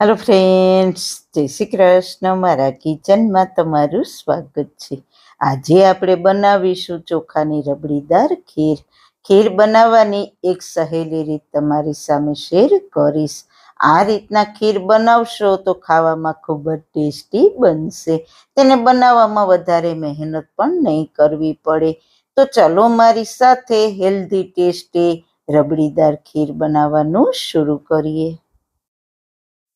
Hello friends જય શ્રી કૃષ્ણ. મારા કિચનમાં તમારું સ્વાગત છે. આજે આપણે બનાવીશું ચોખાની રબડીદાર ખીર. ખીર બનાવવાની એક સહેલી રીત તમારી સામે શેર કરીશ. આ રીતના ખીર બનાવશો તો ખાવામાં ખૂબ જ ટેસ્ટી બનશે. તેને બનાવવામાં વધારે મહેનત પણ નહીં કરવી પડે. તો ચલો મારી સાથે હેલ્ધી ટેસ્ટી રબડીદાર ખીર બનાવવાનું શરૂ કરીએ.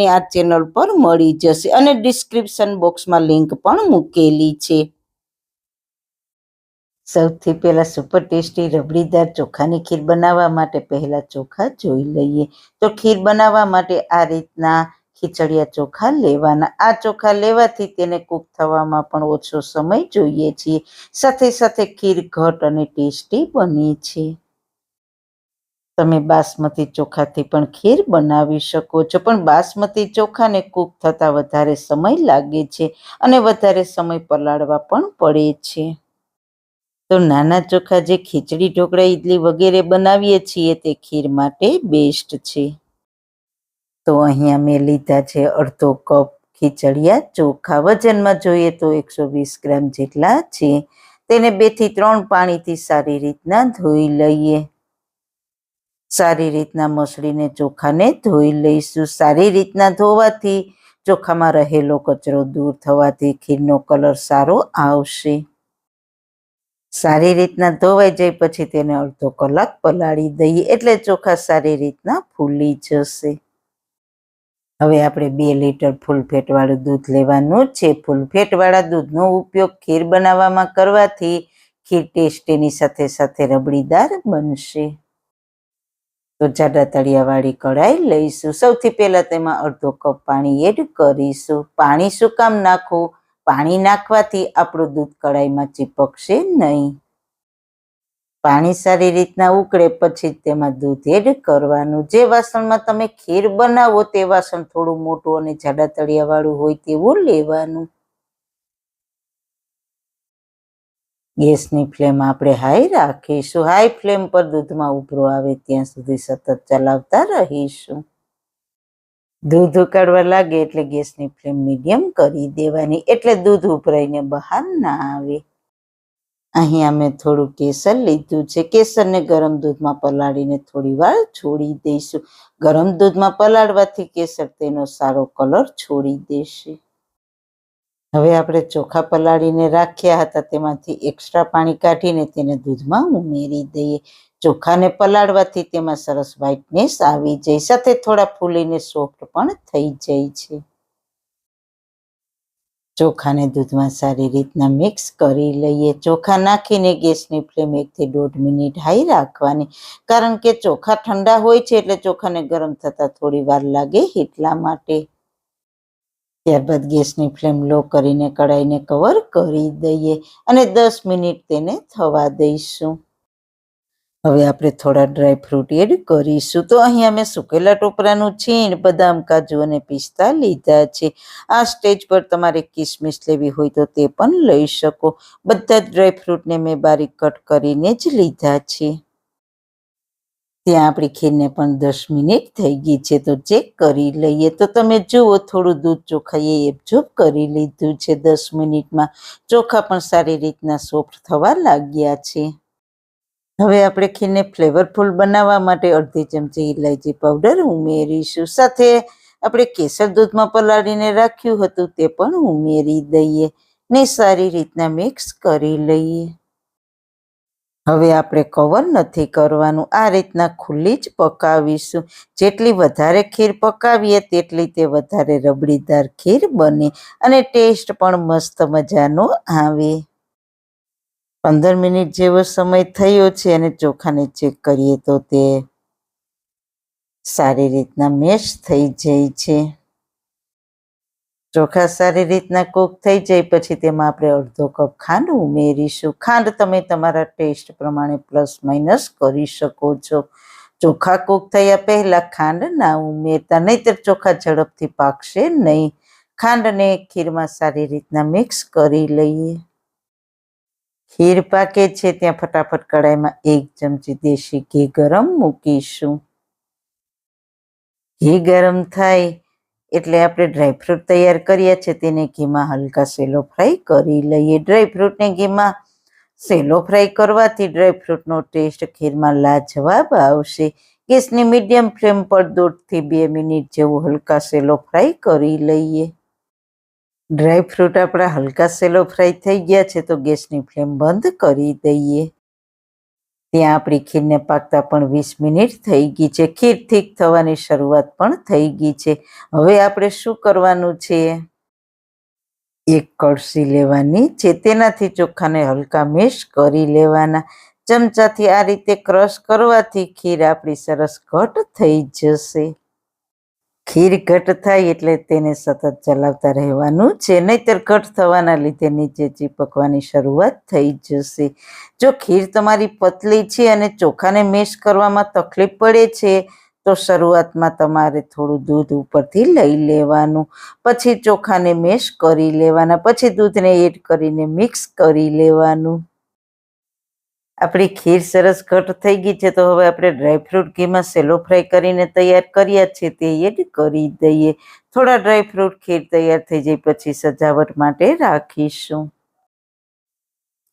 આ ચેનલ પર મળી જશે અને ડિસ્ક્રિપ્શન બોક્સમાં લિંક પણ મૂકેલી છે. સૌથી પહેલા સુપર ટેસ્ટી રબડીદાર ચોખાની ખીર બનાવવા માટે પહેલા ચોખા જોઈ લઈએ. તો ખીર બનાવવા માટે આ રીતના ખીચડિયા ચોખા લેવાના. આ ચોખા લેવાથી તેને કૂક થવામાં પણ ઓછો સમય જોઈએ છીએ. સાથે સાથે ખીર ઘટ અને ટેસ્ટી બને છે. તમે બાસમતી ચોખાથી પણ ખીર બનાવી શકો છો. પણ બાસમતી ચોખાને કૂક થતાં વધારે સમય લાગે છે અને વધારે સમય પલાળવા પણ પડે છે. તો નાના ચોખા જે ખીચડી, ઢોકળા ઇડલી વગેરે બનાવીએ છીએ તે ખીર માટે બેસ્ટ છે. તો અહીંયા મેં લીધા છે અડધો કપ ખીચડિયા. ચોખા વજનમાં જોઈએ તો એકસો વીસ ગ્રામ જેટલા છે. તેને બેથી ત્રણ પાણીથી સારી રીતના ધોઈ લઈએ. સારી રીતના મસળીને ચોખાને ધોઈ લઈશું. સારી રીતના ધોવાથી ચોખામાં રહેલો કચરો દૂર થવાથી ખીરનો કલર સારો આવશે. સારી રીતના ધોવાઈ જાય પછી તેને અડધો કલાક પલાળી દઈએ એટલે ચોખા સારી રીતના ફૂલી જશે. હવે આપણે બે લીટર ફૂલ ફેટવાળું દૂધ લેવાનું છે. ફૂલ ફેટવાળા દૂધનો ઉપયોગ ખીર બનાવવામાં કરવાથી ખીર ટેસ્ટીની સાથે સાથે રબડીદાર બનશે. તો જાડા તળિયાવાળી કઢાઈ લઈશું. સૌથી પહેલાં તેમાં અડધો કપ પાણી એડ કરીશું. પાણી શું કામ નાખવું પાણી નાખવાથી આપણું દૂધ કઢાઈમાં ચીપકશે નહીં. પાણી સારી રીતના ઉકળે પછી તેમાં દૂધ એડ કરવાનું. જે વાસણમાં તમે ખીર બનાવો તે વાસણ થોડું મોટું અને જાડા તળિયાવાળું હોય તેવું લેવાનું. ગેસની ફ્લેમ આપણે હાઈ રાખીશું. હાઈ ફ્લેમ પર દૂધમાં ઉભરો આવે ત્યાં સુધી સતત ચલાવતા રહીશું. દૂધ ઉકાળવા લાગે એટલે ગેસની ફ્લેમ મીડિયમ કરી દેવાની, એટલે દૂધ ઉભરાઈને બહાર ના આવે. અહીંયા મેં થોડું કેસર લીધું છે. કેસરને ગરમ દૂધમાં પલાળીને થોડી વાર છોડી દઈશું. ગરમ દૂધમાં પલાળવાથી કેસર તેનો સારો કલર છોડી દેશે. હવે આપણે ચોખા પલાળીને રાખ્યા હતા, તેમાંથી એક્સ્ટ્રા પાણી કાઢીને તેને દૂધમાં ઉમેરી દઈએ. ચોખાને પલાળવાથી તેમાં સરસ વ્હાઇટનેસ આવી જાય, સાથે થોડા ફૂલીને સોફ્ટ પણ થઈ જાય છે. ચોખાને દૂધમાં સારી રીતના મિક્સ કરી લઈએ. ચોખા નાખીને ગેસની ફ્લેમ એકથી દોઢ મિનિટ હાઈ રાખવાની, કારણ કે ચોખા ઠંડા હોય છે એટલે ચોખાને ગરમ થતાં થોડી વાર લાગે એટલા માટે. ત્યારબાદ ગેસની ફ્લેમ લો કરીને કડાઈને કવર કરી દઈએ અને દસ મિનિટ તેને થવા દઈશું. હવે આપણે થોડા ડ્રાય ફ્રૂટ એડ કરીશું. તો અહીંયા મેં સુકેલા ટોપરાનું છીણ, બદામ, કાજુ અને પિસ્તા લીધા છે. આ સ્ટેજ પર તમારે કિસમિસ લેવી હોય તો તે પણ લઈ શકો. બધા જ ડ્રાય ફ્રૂટને મેં બારીક કટ કરીને જ લીધા છે. ત્યાં આપણી ખીરને પણ દસ મિનિટ થઈ ગઈ છે તો ચેક કરી લઈએ. તો તમે જુઓ, થોડું દૂધ ચોખાએ એબઝોર્બ કરી લીધું છે દસ મિનિટમાં. ચોખા પણ સારી રીતના સોફ્ટ થવા લાગ્યા છે. હવે આપણે ખીરને ફ્લેવરફુલ બનાવવા માટે અડધી ચમચી ઇલાયચી પાવડર ઉમેરીશું. સાથે આપણે કેસર દૂધમાં પલાળીને રાખ્યું હતું તે પણ ઉમેરી દઈએ ને સારી રીતના મિક્સ કરી લઈએ. હવે આપણે કવર નથી કરવાનું. આ રીતના ખુલ્લી જ પકાવીશું. જેટલી વધારે ખીર પકાવીએ તેટલી તે વધારે રબડીદાર ખીર બને અને ટેસ્ટ પણ મસ્ત મજાનો આવે. પંદર મિનિટ જેવો સમય થયો છે અને ચોખાને ચેક કરીએ તો તે સારી રીતના મેશ થઈ જાય છે. ચોખા સારી રીતના કૂક થઈ જાય, પછી તેમાં આપણે અડધો કપ ખાંડ ઉમેરીશું. ખાંડ તમે તમારા ટેસ્ટ પ્રમાણે પ્લસ માઇનસ કરી શકો છો. ચોખા કૂક થયા પહેલા ખાંડ ના ઉમેરતા, નહીંતર ચોખા ઝડપથી પાકશે નહીં. ખાંડને ખીરમાં સારી રીતના મિક્સ કરી લઈએ. ખીર પાકે છે, ત્યાં ફટાફટ કડાઈમાં એક ચમચી દેશી ઘી ગરમ મૂકીશું. ઘી ગરમ થાય એટલે આપણે ડ્રાયફ્રૂટ તૈયાર કર્યા છે તેને ઘીમાં હલકા સેલો ફ્રાય કરી લઈએ. ડ્રાયફ્રૂટને ઘીમાં સેલો ફ્રાય કરવાથી ડ્રાયફ્રૂટનો ટેસ્ટ ખીરમાં લાજવાબ આવશે. ગેસની મીડિયમ ફ્લેમ પર દોઢથી બે મિનિટ જેવું હલકા સેલો ફ્રાય કરી લઈએ. ડ્રાયફ્રૂટ આપણા હલકા સેલો ફ્રાય થઈ ગયા છે તો ગેસની ફ્લેમ બંધ કરી દઈએ. ત્યાં આપણી ખીરને પાકતા પણ વીસ મિનિટ થઈ ગઈ છે. ખીર ઠીક થવાની શરૂઆત પણ થઈ ગઈ છે. હવે આપણે શું કરવાનું છે? એક કળસી લેવાની છે. તેનાથી ચોખાને હલકા મેશ કરી લેવાના. ચમચાથી આ રીતે ક્રશ કરવાથી ખીર આપણી સરસ ઘટ થઈ જશે. ખીર ઘટ થાય એટલે તેને સતત ચલાવતા રહેવાનું છે. નહીતર ઘટ થવાના લીધે નીચે ચીપકવાની શરૂઆત થઈ જશે. જો ખીર તમારી પતલી છે અને ચોખાને મેશ કરવામાં તકલીફ પડે છે, તો શરૂઆતમાં તમારે થોડું દૂધ ઉપરથી લઈ લેવાનું. પછી ચોખાને મેશ કરી લેવાના, પછી દૂધને એડ કરીને મિક્સ કરી લેવાનું. આપણી ખીર સરસ ઘટ થઈ ગઈ છે, તો હવે આપણે ડ્રાયફ્રૂટ ઘીમાં સેલો ફ્રાય કરીને તૈયાર કર્યા છે, તે એડ કરી દઈએ. થોડા ડ્રાયફ્રૂટ ખીર તૈયાર થઈ જાય, પછી સજાવટ માટે રાખીશું.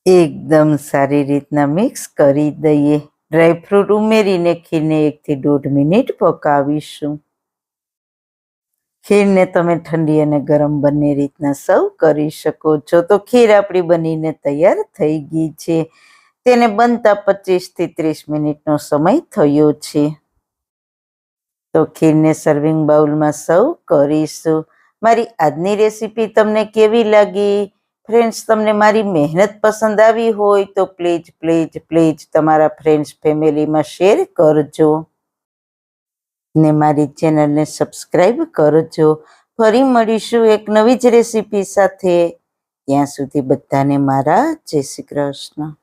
એકદમ સારી રીતના મિક્સ કરી દઈએ. ડ્રાયફ્રૂટ ઉમેરીને ખીરને એકથી દોઢ મિનિટ પકાવીશું. ખીરને તમે ઠંડી અને ગરમ બંને રીતના સર્વ કરી શકો છો. તો ખીર આપણી બનીને તૈયાર થઈ ગઈ છે. તેને બનતા પચીસથી ત્રીસ મિનિટનો સમય થયો છે. તો ખીરને સર્વિંગ બાઉલમાં સર્વ કરીશું. મારી આજની રેસીપી તમને કેવી લાગી? ફ્રેન્ડ્સ તમને મારી મહેનત પસંદ આવી હોય તો પ્લીઝ પ્લીઝ પ્લીઝ તમારા ફ્રેન્ડ્સ ફેમિલીમાં શેર કરજો. ને મારી ચેનલને સબસ્ક્રાઈબ કરજો. ફરી મળીશું એક નવી જ રેસીપી સાથે. ત્યાં સુધી બધાને મારા જય શ્રી કૃષ્ણ.